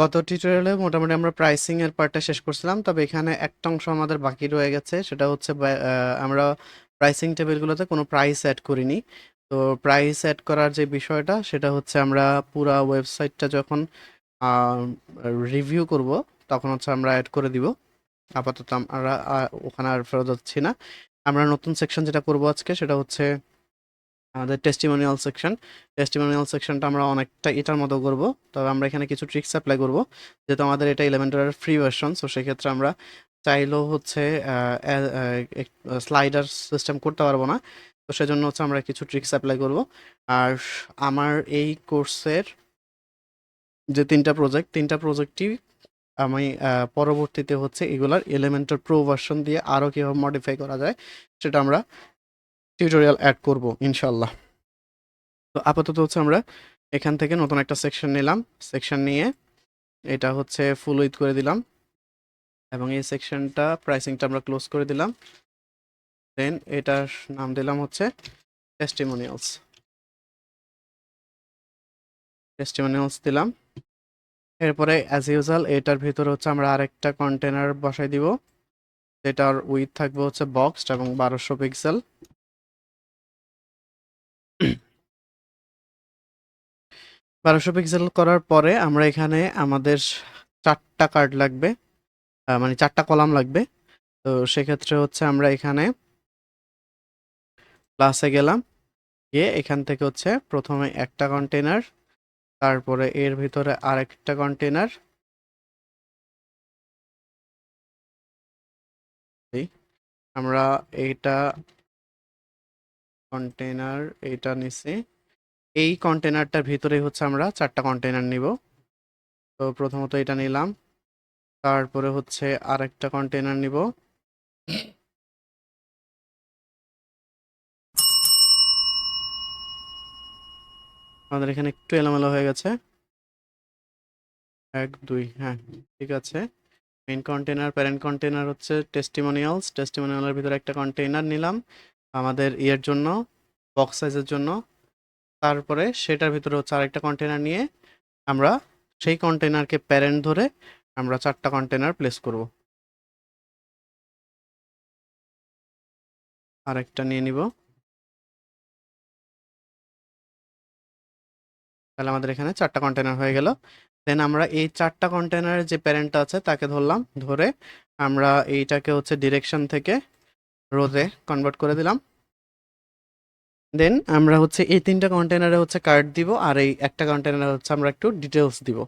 গত টিউটোরিয়ালে মোটামুটি আমরা প্রাইসিং এর পার্টটা শেষ করছিলাম, তবে এখানে একটা অংশ আমাদের বাকি রয়ে গেছে, সেটা হচ্ছে আমরা প্রাইসিং টেবিলগুলোতে কোনো প্রাইস অ্যাড করিনি। তো প্রাইস অ্যাড করার যে বিষয়টা, সেটা হচ্ছে আমরা পুরা ওয়েবসাইটটা যখন রিভিউ করব, তখন হচ্ছে আমরা অ্যাড করে দিব। আপাতত আমরা ওখানে আর ফেরত যাচ্ছি না। আমরা নতুন সেকশন যেটা করব আজকে, সেটা হচ্ছে আমাদের টেস্টিমোনিয়াল সেকশন টেস্টিমোনিয়াল সেকশনটা আমরা অনেকটা এটার মতো করব। তবে আমরা এখানে কিছু ট্রিক্স অ্যাপ্লাই করব। যেহেতু আমাদের এটা ইলেভেন্টারের ফ্রি ভার্সন সো সেক্ষেত্রে আমরা চাইলেও হচ্ছে স্লাইডার সিস্টেম করতে পারব না। তো সেজন্য হচ্ছে আমরা কিছু ট্রিক্স অ্যাপ্লাই করব। আর আমার এই কোর্সের যে তিনটা প্রজেক্ট তিনটা প্রজেক্টই আমি পরবর্তীতে হচ্ছে এগুলার এলিমেন্টার প্রো ভার্সন দিয়ে আরও কীভাবে মডিফাই করা যায়, সেটা আমরা টিউটোরিয়াল অ্যাড করব ইনশাল্লাহ তো আপাতত হচ্ছে আমরা এখান থেকে নতুন একটা সেকশন নিলাম। সেকশন নিয়ে এটা হচ্ছে ফুল উইথ করে দিলাম এবং এই সেকশনটা প্রাইসিংটা আমরা ক্লোজ করে দিলাম। দেন এটার নাম দিলাম হচ্ছে টেস্টিমোনিয়ালস টেস্টিমোনিয়ালস দিলাম। এরপরে অ্যাজ ইউজুয়াল এটার ভিতরে হচ্ছে আমরা আরেকটা কন্টেনার বসাই দিব। যেটার উইথ থাকবে হচ্ছে বক্সড এবং বারোশো পিক্সেল বারোশো পিক্সেল করার পরে আমরা এখানে আমাদের চারটা কার্ড লাগবে মানে চারটা কলাম লাগবে। তো সেক্ষেত্রে হচ্ছে আমরা এখানে ক্লাসে গেলাম, গিয়ে এখান থেকে হচ্ছে প্রথমে একটা কন্টেনার তারপরে এর ভিতরে আরেকটা কন্টেনার আমরা এইটা কন্টেনার এইটা নিছি। এই কন্টেনারটার ভিতরে হচ্ছে আমরা চারটা কন্টেনার নিব। তো প্রথমত এটা নিলাম। তারপরে হচ্ছে আর একটা কন্টেনার নিব। আমাদের এখানে একটু এলোমেলো হয়ে গেছে। এক, দুই হ্যাঁ ঠিক আছে। মেন কন্টেনার প্যারেন্ট কন্টেনার হচ্ছে টেস্টিমোনিয়ালস টেস্টিমোনিয়ালের ভিতরে একটা কন্টেনার নিলাম। আমাদের ইয়ের জন্য বক্স সাইজের জন্য। তারপরে সেটার ভিতরে হচ্ছে আরেকটা কন্টেনার নিয়ে আমরা সেই কন্টেনারকে প্যারেন্ট ধরে আমরা চারটা কন্টেনার প্লেস করব। আরেকটা নিয়ে নিব। তাহলে আমাদের এখানে চারটা কন্টেনার হয়ে গেল। দেন আমরা এই চারটা কন্টেনারের যে প্যারেন্টটা আছে তাকে ধরলাম, ধরে আমরা এইটাকে হচ্ছে ডিরেকশন থেকে রোজে কনভার্ট করে দিলাম। দেন আমরা হচ্ছে এই তিনটা কন্টেনারে হচ্ছে কার্ড দিব, আর এই একটা কন্টেনারে হচ্ছে আমরা একটু ডিটেলস দিব।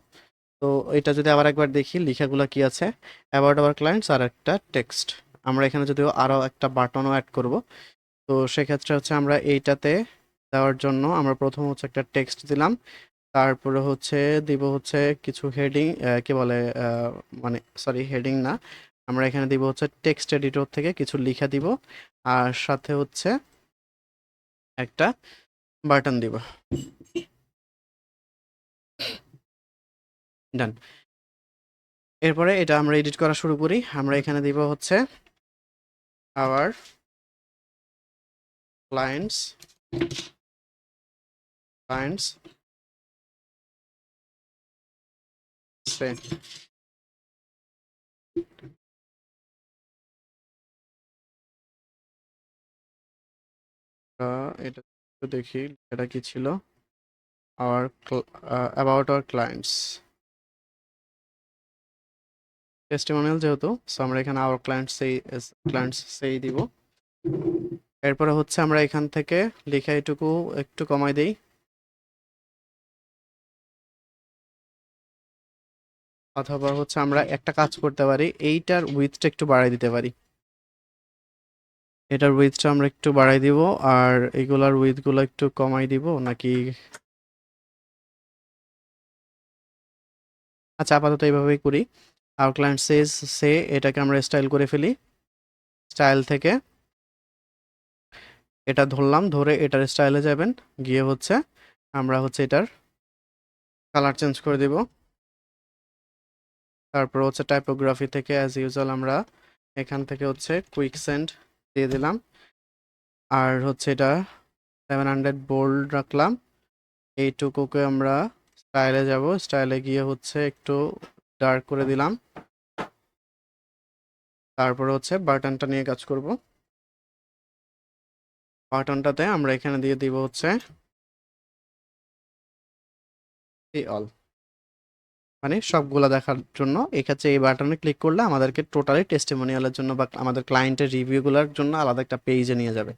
তো এটা যদি আবার একবার দেখি, লেখাগুলো কি আছে? অ্যাবাউট আওয়ার ক্লায়েন্টস আর একটা টেক্সট আমরা এখানে যদিও আরও একটা বাটনও অ্যাড করব। তো সেক্ষেত্রে হচ্ছে আমরা এইটাতে দেওয়ার জন্য আমরা প্রথম হচ্ছে একটা টেক্সট দিলাম। তারপরে হচ্ছে দিব হচ্ছে কিছু হেডিং কি বলে মানে সরি হেডিং না। আমরা এখানে দিব হচ্ছে টেক্সট এডিটর থেকে কিছু লিখা দিব। আর সাথে হচ্ছে একটা বাটন দিব। ডান এরপরে এটা আমরা এডিট করা শুরু করি। আমরা এখানে দিব হচ্ছে আওয়ার ক্লায়েন্টস ক্লায়েন্টস এটা দেখি, এটা কি ছিল? Our about our clients testimonial যেহেতু সো আমরা এখানে আওয়ার ক্লায়েন্টস সেই ক্লায়েন্টস সেই দিব। এরপরে হচ্ছে আমরা এখান থেকে লেখা এটুকু, একটু কমাই দেই। অথবা হচ্ছে আমরা একটা কাজ করতে পারি, এইটার উইথটা একটু বাড়াই দিতে পারি। এটার উইথটা আমরা একটু বাড়াই দিব, আর এগুলার উইথগুলো একটু কমাই দিব নাকি? আচ্ছা আপাতত এইভাবেই করি। আর ক্লায়েন্ট সেজ সে এটাকে আমরা স্টাইল করে ফেলি। স্টাইল থেকে এটা ধরলাম, ধরে এটার স্টাইলে যাবেন। গিয়ে হচ্ছে আমরা হচ্ছে এটার কালার চেঞ্জ করে দিব। তারপর হচ্ছে টাইপোগ্রাফি থেকে অ্যাজ ইউজুয়াল আমরা এখান থেকে হচ্ছে কুইক সেন্ড দিয়ে দিলাম। আর হচ্ছে এটা সেভেন হান্ড্রেড বোল্ড রাখলাম। এইটুকুকে আমরা স্টাইলে যাব। স্টাইলে গিয়ে হচ্ছে একটু ডার্ক করে দিলাম। তারপরে হচ্ছে বাটনটা নিয়ে কাজ করব। বাটনটাতে আমরা এখানে দিয়ে দিব হচ্ছে অল মানে সবগুলা দেখার জন্য। এক্ষেত্রে এই বাটনে ক্লিক করলে আমাদেরকে টোটালি টেস্টিমোনিয়ালের জন্য বা আমাদের ক্লায়েন্টের রিভিউগুলোর জন্য আলাদা একটা পেজে নিয়ে যাবে।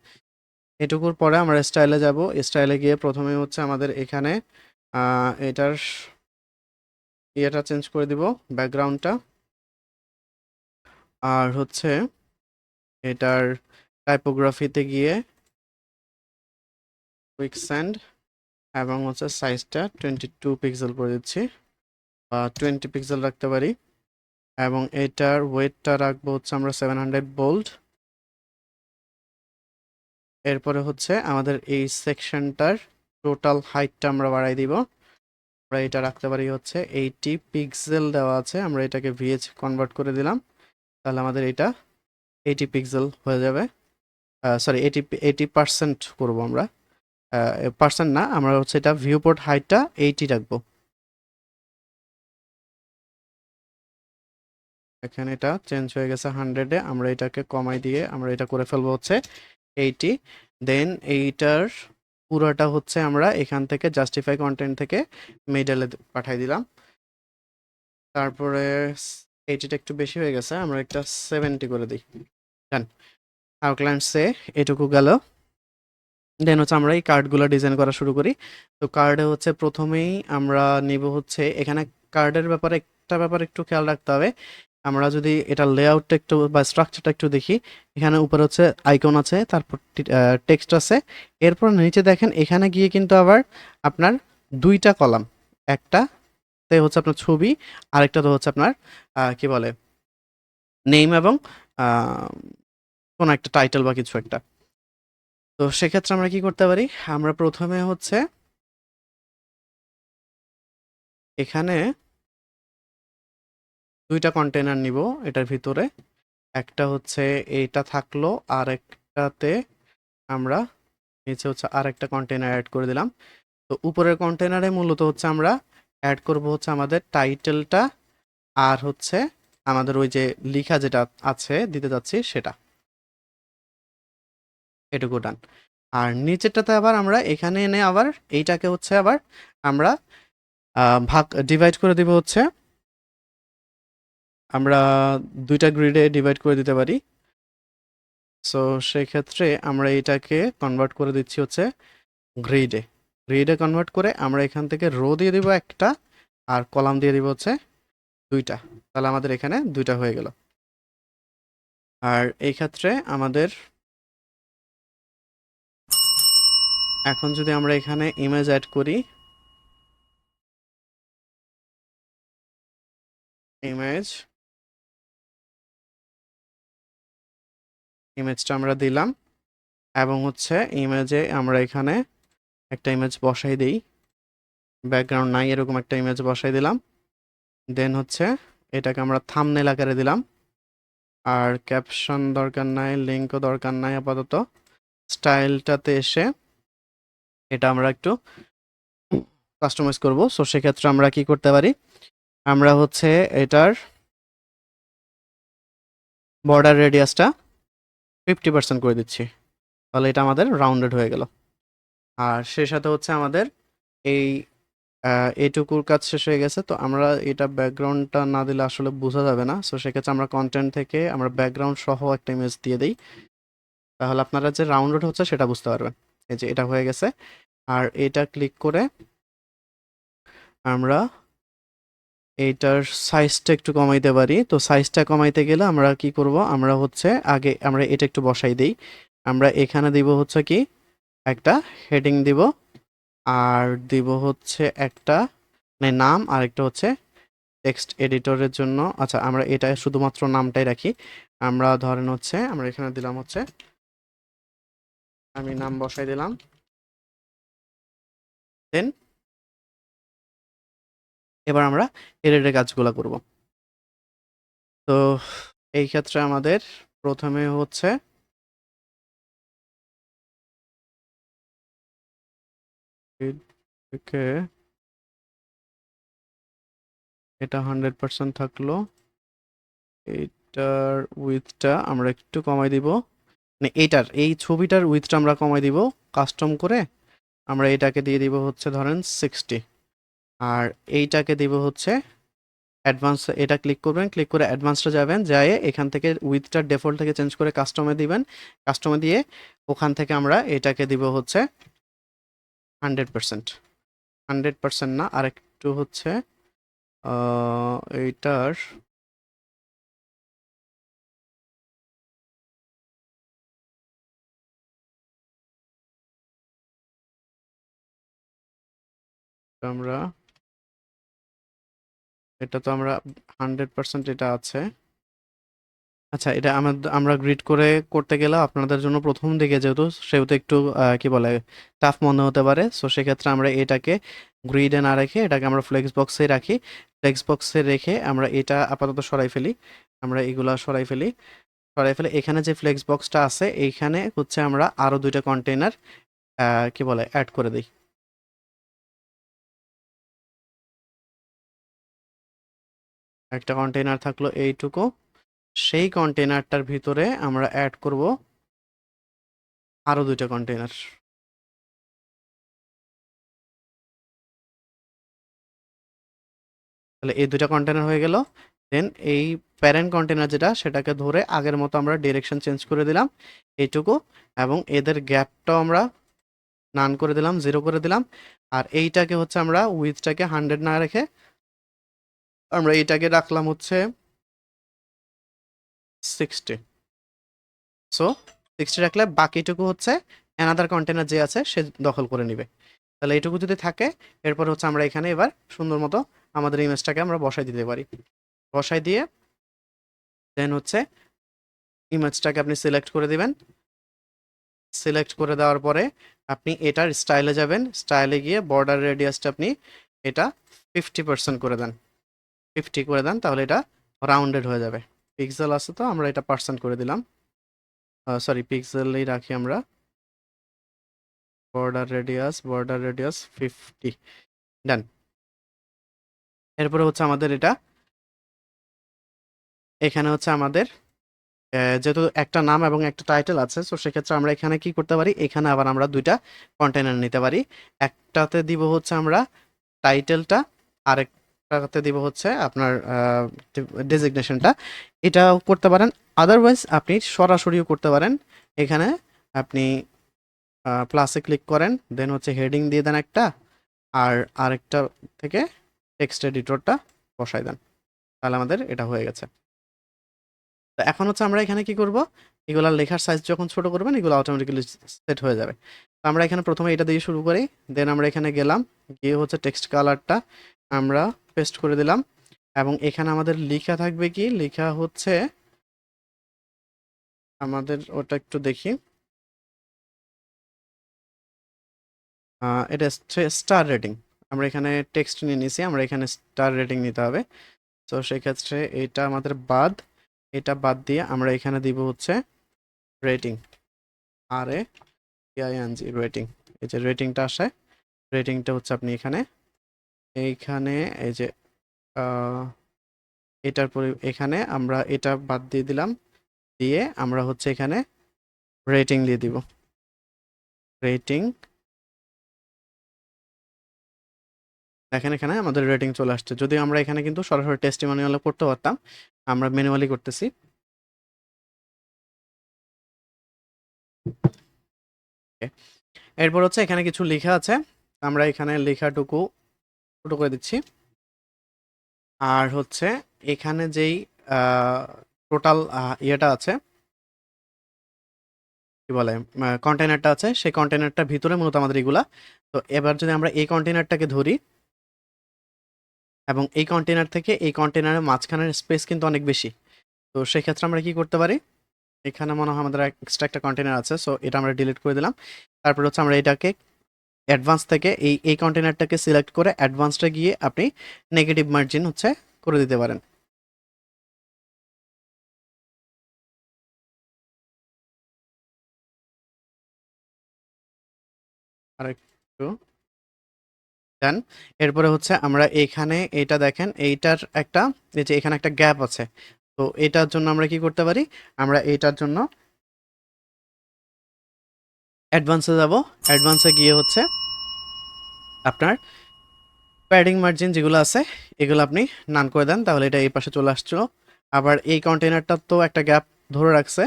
এটুকুর পরে আমরা স্টাইলে যাব। স্টাইলে গিয়ে প্রথমে হচ্ছে আমাদের এখানে এটার ইয়েটা চেঞ্জ করে দিব ব্যাকগ্রাউন্ডটা আর হচ্ছে এটার টাইপোগ্রাফিতে গিয়ে কুইক স্যান্ড এবং হচ্ছে সাইজটা টোয়েন্টি টু পিক্সেল করে দিচ্ছি। টোয়েন্টি পিক্সেল রাখতে পারি। এবং এটার ওয়েটটা রাখব হচ্ছে আমরা সেভেন হান্ড্রেড বোল্ড এরপরে হচ্ছে আমাদের এই সেকশনটার টোটাল হাইটটা আমরা বাড়াই দিব। আমরা এটা রাখতে পারি হচ্ছে এইটি পিক্সেল দেওয়া আছে। আমরা এটাকে ভিএচ কনভার্ট করে দিলাম। তাহলে আমাদের এটা এইটি পিক্সেল হয়ে যাবে। সরি এইটি এইটি পার্সেন্ট করব আমরা। পার্সেন্ট না, আমরা হচ্ছে এটা ভিউপোর্ট হাইটটা এইটি রাখব। এখানে এটা চেঞ্জ হয়ে গেছে হান্ড্রেডে আমরা এটাকে কমাই দিয়ে আমরা এটা করে ফেলব হচ্ছে এইটি দেন এইটার পুরোটা হচ্ছে আমরা এখান থেকে জাস্টিফাই কন্টেন্ট থেকে মিডলে পাঠাই দিলাম। তারপরে এইটিটা একটু বেশি হয়ে গেছে, আমরা একটা সেভেন্টি করে দিই। ডান আউটলাইন্সে এটুকু গেল। দেন হচ্ছে আমরা এই কার্ডগুলো ডিজাইন করা শুরু করি। তো কার্ডে হচ্ছে প্রথমেই আমরা নিব হচ্ছে, এখানে কার্ডের ব্যাপারে একটা ব্যাপার একটু খেয়াল রাখতে হবে। আমরা যদি এটা লেআউটটা একটু বা স্ট্রাকচারটা একটু দেখি, এখানে উপরে হচ্ছে আইকন আছে, তারপর টেক্সট আছে। এরপর নিচে দেখেন, এখানে গিয়ে কিন্তু আবার আপনার দুইটা কলাম একটা তে হচ্ছে আপনার ছবি, আরেকটা তো হচ্ছে আপনার কি বলে নেম এবং কোনো একটা টাইটেল বা কিছু একটা। তো সেক্ষেত্রে আমরা কি করতে পারি? আমরা প্রথমে হচ্ছে এখানে দুইটা কন্টেনার নিব এটার ভিতরে। একটা হচ্ছে এইটা থাকল আর একটাতে আমরা নিচে হচ্ছে আর একটা কন্টেনার অ্যাড করে দিলাম। তো উপরের কন্টেনারে মূলত হচ্ছে আমরা অ্যাড করব হচ্ছে আমাদের টাইটেলটা আর হচ্ছে আমাদের ওই যে লিখা যেটা আছে, দিতে যাচ্ছি সেটা। এটুকু ডান আর নিচেরটাতে আবার আমরা এখানে এনে আবার এইটাকে হচ্ছে আবার আমরা ভাগ ডিভাইড করে দিব হচ্ছে আমরা দুইটা গ্রিডে ডিভাইড করে দিতে পারি। সো সেক্ষেত্রে আমরা এটাকে কনভার্ট করে দিচ্ছি হচ্ছে গ্রিডে গ্রিডে কনভার্ট করে আমরা এখান থেকে রো দিয়ে দিব একটা আর কলাম দিয়ে দিব হচ্ছে দুইটা। তাহলে আমাদের এখানে দুইটা হয়ে গেল। আর এই ক্ষেত্রে আমাদের এখন যদি আমরা এখানে ইমেজ অ্যাড করি ইমেজ ইমেজটা আমরা দিলাম এবং হচ্ছে ইমেজে আমরা এখানে একটা ইমেজ বসাই দিই। ব্যাকগ্রাউন্ড নাই, এরকম একটা ইমেজ বসাই দিলাম। দেন হচ্ছে এটাকে আমরা থামনেল আকারে দিলাম। আর ক্যাপশন দরকার নাই লিঙ্কও দরকার নাই আপাতত। স্টাইলটাতে এসে এটা আমরা একটু কাস্টমাইজ করব। সো সেক্ষেত্রে আমরা কি করতে পারি? আমরা হচ্ছে এটার বর্ডার রেডিয়াসটা ফিফটি পার্সেন্ট করে দিচ্ছি। তাহলে এটা আমাদের রাউন্ডেড হয়ে গেল। আর সেই সাথে হচ্ছে আমাদের এই এটুকুর কাজ শেষ হয়ে গেছে। তো আমরা এটা ব্যাকগ্রাউন্ডটা না দিলে আসলে বোঝা যাবে না। সো সেক্ষেত্রে আমরা কন্টেন্ট থেকে আমরা ব্যাকগ্রাউন্ড সহ একটা ইমেজ দিয়ে দিই। তাহলে আপনারা যে রাউন্ডেড হচ্ছে সেটা বুঝতে পারবেন। এই যে এটা হয়ে গেছে। আর এটা ক্লিক করে আমরা এইটার সাইজটা একটু কমাইতে পারি। তো সাইজটা কমাইতে গেলে আমরা কি করব? আমরা হচ্ছে আগে আমরা এটা একটু বসাই দেই। আমরা এখানে দিব হচ্ছে কি? একটা হেডিং দিব। আর দিব হচ্ছে একটা মানে নাম আর একটা হচ্ছে টেক্সট এডিটরের জন্য। আচ্ছা আমরা এটা শুধুমাত্র নামটাই রাখি। আমরা ধরেন হচ্ছে, আমরা এখানে দিলাম হচ্ছে, আমি নাম বসাই দিলাম। দেন এবার আমরা এডিটের কাজগুলো করব। তো এই ক্ষেত্রে আমাদের প্রথমে হচ্ছে এটা হান্ড্রেড পার্সেন্ট থাকল। এইটার উইথটা আমরা একটু কমাই দিব। মানে এইটার, এই ছবিটার উইথটা আমরা কমাই দিব। কাস্টম করে আমরা এটাকে দিয়ে দিব হচ্ছে ধরেন সিক্সটি আর এইটাকে দিব হচ্ছে অ্যাডভান্স এটা ক্লিক করবেন ক্লিক করে অ্যাডভান্সটা যাবেন যায় এখান থেকে উইথটা ডিফল্ট থেকে চেঞ্জ করে কাস্টমে দিবেন কাস্টমে দিয়ে ওখান থেকে আমরা এটাকে দিব হচ্ছে হান্ড্রেড পার্সেন্ট হান্ড্রেড পার্সেন্ট না আর একটু হচ্ছে এইটার আমরা এটা তো আমরা হান্ড্রেড পার্সেন্ট এটা আছে। আচ্ছা এটা আমাদের আমরা গ্রিড করে করতে গেলে আপনাদের জন্য প্রথম দিকে যেহেতু, সেহেতু একটু কি বলে টাফ মনে হতে পারে। সো সেক্ষেত্রে আমরা এটাকে গ্রিডে না রেখে, এটাকে আমরা ফ্লেক্স বক্সে রাখি। ফ্লেক্স বক্সে রেখে আমরা এটা আপাতত সরাই ফেলি। আমরা এগুলা সরাই ফেলি। সরাই ফেলে এখানে যে ফ্লেক্স বক্সটা আছে, এইখানে হচ্ছে আমরা আরও দুইটা কন্টেইনার কি বলে অ্যাড করে দিই। একটা কন্টেইনার থাকল এইটুকু। সেই কন্টেইনারটার ভিতরে আমরা অ্যাড করব আরও দুইটা কন্টেনার তাহলে এই দুটা কন্টেনার হয়ে গেল। দেন এই প্যারেন্ট কন্টেইনার যেটা, সেটাকে ধরে আগের মতো আমরা ডিরেকশন চেঞ্জ করে দিলাম এইটুকু এবং এদের গ্যাপটাও আমরা নান করে দিলাম জিরো করে দিলাম। আর এইটাকে হচ্ছে আমরা উইথটাকে হান্ড্রেড না রেখে আমরা এটাকে রাখলাম হচ্ছে সিক্সটি সো সিক্সটি রাখলে বাকিটুকু হচ্ছে অ্যানাদার কন্টেনার যে আছে সে দখল করে নিবে। তাহলে এইটুকু যদি থাকে, এরপর হচ্ছে আমরা এখানে এবার সুন্দর মতো আমাদের ইমেজটাকে আমরা বসাই দিতে পারি। বসাই দিয়ে দেন হচ্ছে ইমেজটাকে আপনি সিলেক্ট করে দিবেন। সিলেক্ট করে দেওয়ার পরে আপনি এটার স্টাইলে যাবেন। স্টাইলে গিয়ে বর্ডার রেডিয়াসটা আপনি এটা ফিফটি পার্সেন্ট করে দেন। ফিফটি করে দেন, তাহলে এটা রাউন্ডেড হয়ে যাবে। পিক্সেল আছে তো, আমরা এটা পার্সেন্ট করে দিলাম। সরি পিক্সেলেই রাখি আমরা। Border radius border radius fifty done এরপরে হচ্ছে আমাদের এটা। এখানে হচ্ছে আমাদের যেহেতু একটা নাম এবং একটা টাইটেল আছে সো সেক্ষেত্রে আমরা এখানে কি করতে পারি? এখানে আবার আমরা দুইটা কন্টেনার নিতে পারি। একটাতে দিব হচ্ছে আমরা টাইটেলটা আরেকটাতে দিব হচ্ছে আপনার ডেজিগনেশনটা এটাও করতে পারেন। আদারওয়াইজ আপনি সরাসরিও করতে পারেন। এখানে আপনি প্লাসে ক্লিক করেন দেন হচ্ছে হেডিং দিয়ে দেন একটা, আর আরেকটা থেকে টেক্সট এডিটরটা বসাই দেন। তাহলে আমাদের এটা হয়ে গেছে। তো এখন হচ্ছে আমরা এখানে কি করব? এগুলা লেখার সাইজ যখন ছোট করবেন, এগুলো অটোমেটিক্যালি সেট হয়ে যাবে। আমরা এখানে প্রথমে এটা দিয়ে শুরু করি দেন আমরা এখানে গেলাম, গিয়ে হচ্ছে টেক্সট কালারটা আমরা পেস্ট করে দিলাম। এবং এখানে আমাদের লেখা থাকবে কি? লেখা হচ্ছে, আমাদের ওটা একটু দেখি। এটা স্টার রেটিং আমরা এখানে টেক্সট নিয়ে নিছি, আমরা এখানে স্টার রেটিং নিতে হবে। তো সেক্ষেত্রে এটা আমাদের বাদ। এটা বাদ দিয়ে আমরা এখানে দিব হচ্ছে রেটিং আর এ জি রেটিং এই যে রেটিংটা আসে রেটিংটা হচ্ছে আপনি এখানে, এইখানে এই যে এটার পরে, এখানে আমরা এটা বাদ দিয়ে দিলাম, দিয়ে আমরা হচ্ছে এখানে রেটিং দিয়ে দিব। রেটিং দেখেন এখানে আমাদের রেটিং চলে আসছে। যদি আমরা এখানে কিন্তু সরাসরি টেস্টি টেস্টিমোনিয়াল করতে পারতাম, আমরা ম্যানুয়ালি করতেছি। এরপর হচ্ছে এখানে কিছু লেখা আছে। আমরা এখানে লেখাটুকু ছোট করে দিচ্ছি। আর হচ্ছে এখানে যেই টোটাল ইয়েটা আছে, কি বলে কন্টেনারটা আছে, সেই কন্টেনারটার ভিতরে মূলত আমাদের এগুলা। তো এবার যদি আমরা এই কন্টেনারটাকে ধরি এবং এই কন্টেনার থেকে এই কন্টেনারের মাঝখানের স্পেস কিন্তু অনেক বেশি। তো সেক্ষেত্রে আমরা কি করতে পারি? এখানে মনে হয় আমাদের এক্সট্রা একটা কন্টেনার আছে সো এটা আমরা ডিলিট করে দিলাম। তারপর হচ্ছে আমরা এটাকে অ্যাডভান্স থেকে এই এই কন্টেনারটাকে সিলেক্ট করে অ্যাডভান্সটা গিয়ে আপনি নেগেটিভ মার্জিন হচ্ছে করে দিতে পারেন। আরেকটু দেন। এরপরে হচ্ছে আমরা এখানে এটা দেখেন, এইটার একটা, এই যে এখানে একটা গ্যাপ আছে। তো এটার জন্য আমরা কি করতে পারি? আমরা এইটার জন্য অ্যাডভান্সে যাব। অ্যাডভান্সে গিয়ে হচ্ছে আপনার প্যাডিং মার্জিন যেগুলো আছে, এগুলো আপনি নান করে দেন। তাহলে এটা এই পাশে চলে আসছিল। আবার এই কন্টেনারটা তো একটা গ্যাপ ধরে রাখছে।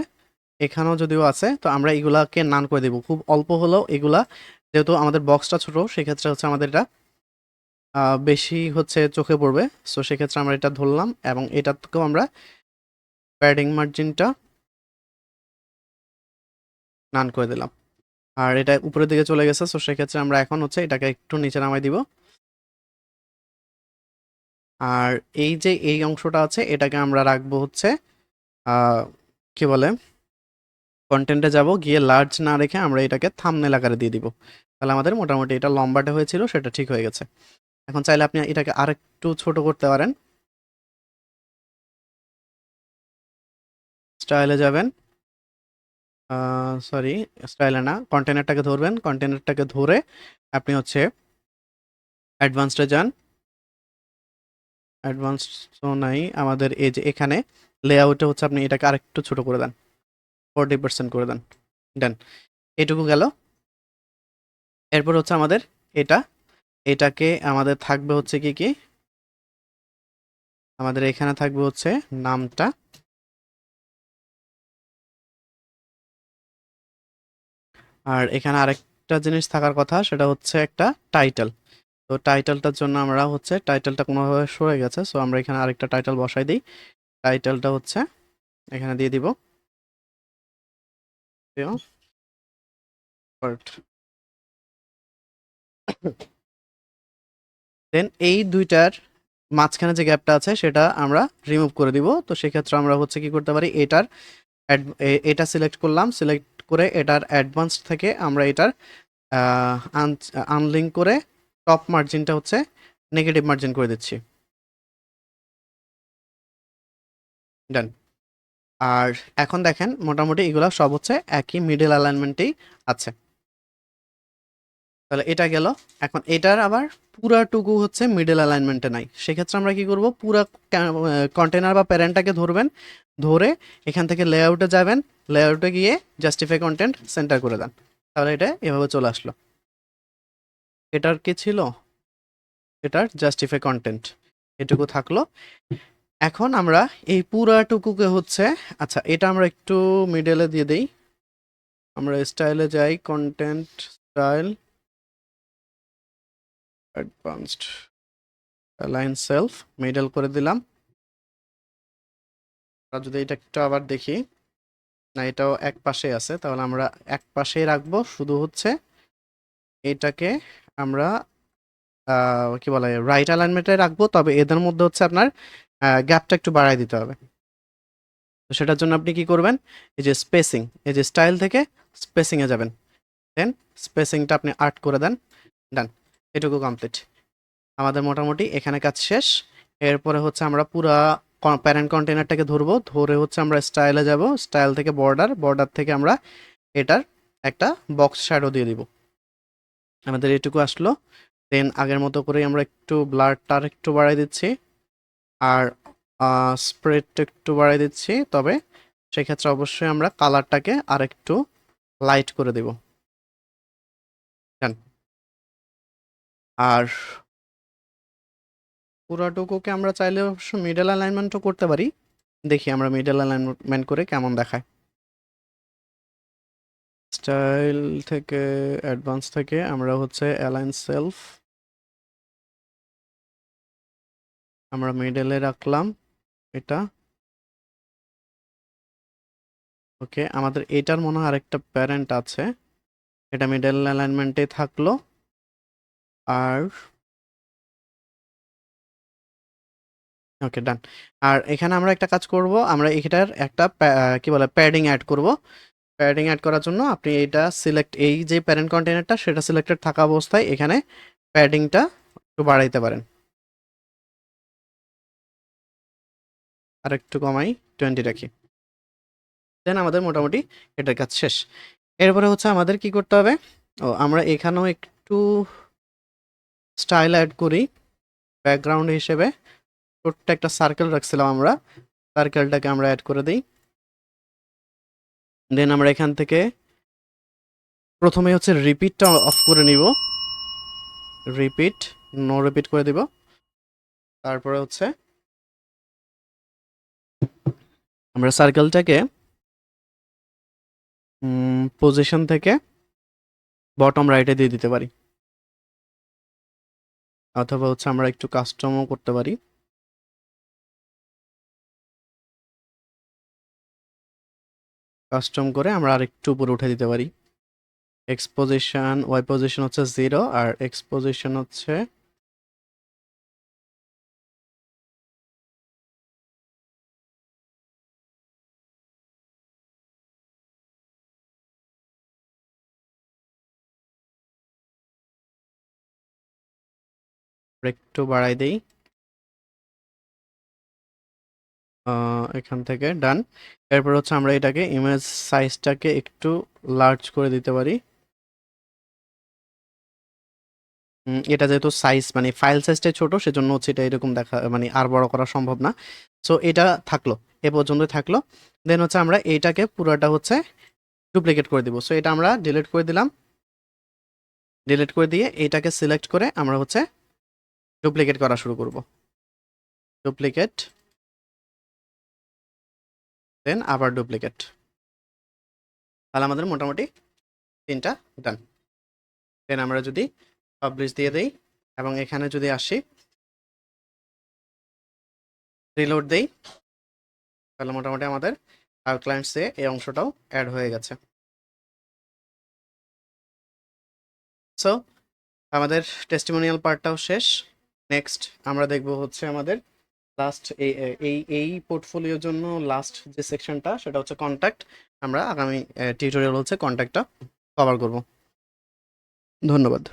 এখানেও যদিও আছে, তো আমরা এগুলাকে নান করে দেব। খুব অল্প হলেও এগুলা, যেহেতু আমাদের বক্সটা ছোট, সেক্ষেত্রে হচ্ছে আমাদের এটা বেশি হচ্ছে চোখে পড়বে। সো সেক্ষেত্রে আমরা এটা ধরলাম এবং এটার থেকেও আমরা প্যাডিং মার্জিনটা নান করে দিলাম। আর এটা উপরের দিকে চলে গেছে। সো সেক্ষেত্রে আমরা এখন হচ্ছে এটাকে একটু নিচে নামাই দিব। আর এই যে এই অংশটা আছে, এটাকে আমরা রাখব হচ্ছে কি বলে কন্টেন্টে যাব। গিয়ে লার্জ না রেখে আমরা এটাকে থাম্বনেল আকারে দিয়ে দিব। তাহলে আমাদের মোটামুটি এটা লম্বাটে হয়েছিল, সেটা ঠিক হয়ে গেছে। এখন চাইলে আপনি এটাকে আরেকটু ছোট করতে পারেন। স্টাইলে যাবেন। সরি, স্টাইলে না কন্টেনারটাকে ধরবেন। কন্টেনারটাকে ধরে আপনি হচ্ছে অ্যাডভান্সডে যান। অ্যাডভান্স তো নাই, আমাদের এই যে এখানে লেআউটে হচ্ছে আপনি এটাকে আরেকটু ছোট করে দেন। ফোরটি পার্সেন্ট করে দেন। দেন, এটুকু গেল। এরপর হচ্ছে আমাদের এটা এটাকে আমাদের থাকবে হচ্ছে কি কি? আমাদের এখানে থাকবে হচ্ছে নামটা। আর এখানে আরেকটা জিনিস থাকার কথা, সেটা হচ্ছে একটা টাইটেল তো টাইটেলটার জন্য আমরা হচ্ছে টাইটেলটা কোনোভাবে সরে গেছে সো আমরা এখানে আরেকটা টাইটেল বসাই দিই। টাইটেলটা হচ্ছে, এখানে দিয়ে দিব। দেন এই দুইটার মাঝখানে যে গ্যাপটা আছে, সেটা আমরা রিমুভ করে দিব। তো সেক্ষেত্রে আমরা হচ্ছে কি করতে পারি, এটার এটা সিলেক্ট করলাম সিলেক্ট করে এটার অ্যাডভান্স থেকে আমরা এটার আনলিঙ্ক করে টপ মার্জিনটা হচ্ছে নেগেটিভ মার্জিন করে দিচ্ছি। ডান আর এখন দেখেন, মোটামুটি এগুলো সব হচ্ছে একই মিডল অ্যালাইনমেন্টেই আছে। তাহলে এটা গেল। এখন এটার আবার পুরাটুকু হচ্ছে মিডল অ্যালাইনমেন্টে নাই। সেক্ষেত্রে আমরা কি করব? পুরা কন্টেনার বা প্যারেন্টটাকে ধরবেন। ধরে এখান থেকে লেআউটে যাবেন। লেআউটে গিয়ে জাস্টিফাই কন্টেন্ট সেন্টার করে দেন। তাহলে এটা এভাবে চলে আসলো। এটার কি ছিল? এটার জাস্টিফাই কন্টেন্ট এটুকু থাকল। এখন আমরা এই পুরাটুকুকে হচ্ছে আচ্ছা এটা আমরা একটু মিডলে দিয়ে দেই। আমরা স্টাইলে যাই content style advanced align self middle করে দিলাম। আমরা যদি এটা একটু আবার দেখি, না, এটাও এক পাশে আছে, তাহলে আমরা এক পাশেই রাখব। শুধু হচ্ছে এটাকে আমরা কি বলে রাইট অ্যালাইনমেন্টে রাখব, তবে এদের মধ্যে হচ্ছে আপনার গ্যাপটা একটু বাড়ায় দিতে হবে। তো সেটার জন্য আপনি কি করবেন, এই যে স্পেসিং এই যে স্টাইল থেকে স্পেসিংয়ে যাবেন। দেন স্পেসিংটা আপনি আর্ট করে দেন। ডান এটুকু কমপ্লিট আমাদের মোটামুটি এখানে কাজ শেষ। এরপরে হচ্ছে আমরা পুরা প্যারেন্ট কন্টেনারটাকে ধরবো। ধরে হচ্ছে আমরা স্টাইলে যাব। স্টাইল থেকে বর্ডার বর্ডার থেকে আমরা এটার একটা বক্স শ্যাডো দিয়ে দিব। আমাদের এটুকু আসলো। দেন আগের মতো করেই আমরা একটু ব্লারটা একটু বাড়াই দিচ্ছি। আর স্প্রেডটা একটু বাড়াই দিচ্ছি। তবে সেক্ষেত্রে অবশ্যই আমরা কালারটাকে আর একটু লাইট করে দেব। আর পুরাটুকুকে আমরা চাইলে অবশ্য মিডল অ্যালাইনমেন্টও করতে পারি। দেখি আমরা মিডল অ্যালাইনমেন্ট করে কেমন দেখায়। স্টাইল থেকে অ্যাডভান্স থেকে আমরা হচ্ছে অ্যালাইন সেলফ আমরা মিডলে রাখলাম এটা। ওকে আমাদের এটার মনে হয় আরেকটা প্যারেন্ট আছে। এটা মিডল অ্যালাইনমেন্টে থাকল। আর ওকে ডান আর এখানে আমরা একটা কাজ করব, আমরা এটার একটা প্যা- কি বলে প্যাডিং অ্যাড করব। প্যাডিং অ্যাড করার জন্য আপনি এটা সিলেক্ট এই যে প্যারেন্ট কন্টেনারটা সেটা সিলেক্টেড থাকা অবস্থায় এখানে প্যাডিংটা একটু বাড়াইতে পারেন। আর একটু কমাই টোয়েন্টি রাখি। দেন আমাদের মোটামুটি এটার কাজ শেষ। এরপরে হচ্ছে আমাদের কি করতে হবে? ও, আমরা এখানেও একটু স্টাইল অ্যাড করি, ব্যাকগ্রাউন্ড হিসেবে। ছোট্ট একটা সার্কেল রাখছিলাম আমরা সার্কেলটাকে আমরা অ্যাড করে দিই। দেন আমরা এখান থেকে প্রথমে হচ্ছে রিপিটটা অফ করে নিব। রিপিট নো রিপিট করে দিব। তারপরে হচ্ছে আমরা সার্কেলটাকে পজিশন থেকে বটম রাইটে দিয়ে দিতে পারি। অথবা হচ্ছে আমরা একটু কাস্টমও করতে পারি। কাস্টম করে আমরা আরেকটু উপরে উঠে দিতে পারি। এক্সপোজিশন ওয়াই পজিশন হচ্ছে জিরো আর এক্সপোজিশন হচ্ছে একটু বাড়াই দেই। এখান থেকে ডান। এরপর হচ্ছে আমরা এটাকে ইমেজ সাইজটাকে একটু লার্জ করে দিতে পারি। এটা যেহেতু সাইজ মানে ফাইল সাইজটাই ছোট, সেজন্য হচ্ছে এটা এরকম দেখা মানে আর বড় করা সম্ভব না। সো এটা থাকল, এ পর্যন্ত থাকল। দেন হচ্ছে আমরা এইটাকে পুরোটা হচ্ছে ডুপ্লিকেট করে দিব। সো এটা আমরা ডিলিট করে দিলাম। ডিলিট করে দিয়ে এইটাকে সিলেক্ট করে আমরা হচ্ছে ডুপ্লিকেট করা শুরু করব। ডুপ্লিকেট দেন আবার ডুপ্লিকেট তাহলে আমাদের মোটামুটি তিনটা ডান দেন আমরা যদি পাবলিশ দিয়ে দেই এবং এখানে যদি আসি রিলোড দেই, তাহলে মোটামুটি আমাদের আউটলাইন্সে এই অংশটাও অ্যাড হয়ে গেছে। সো আমাদের টেস্টিমোনিয়াল পার্টটাও শেষ। নেক্সট আমরা দেখব হচ্ছে আমাদের লাস্ট এই এই পোর্টফোলিওর জন্য লাস্ট যে সেকশনটা সেটা হচ্ছে কন্ট্যাক্ট আমরা আগামী টিউটোরিয়াল হচ্ছে কন্ট্যাক্টটা কভার করব। ধন্যবাদ।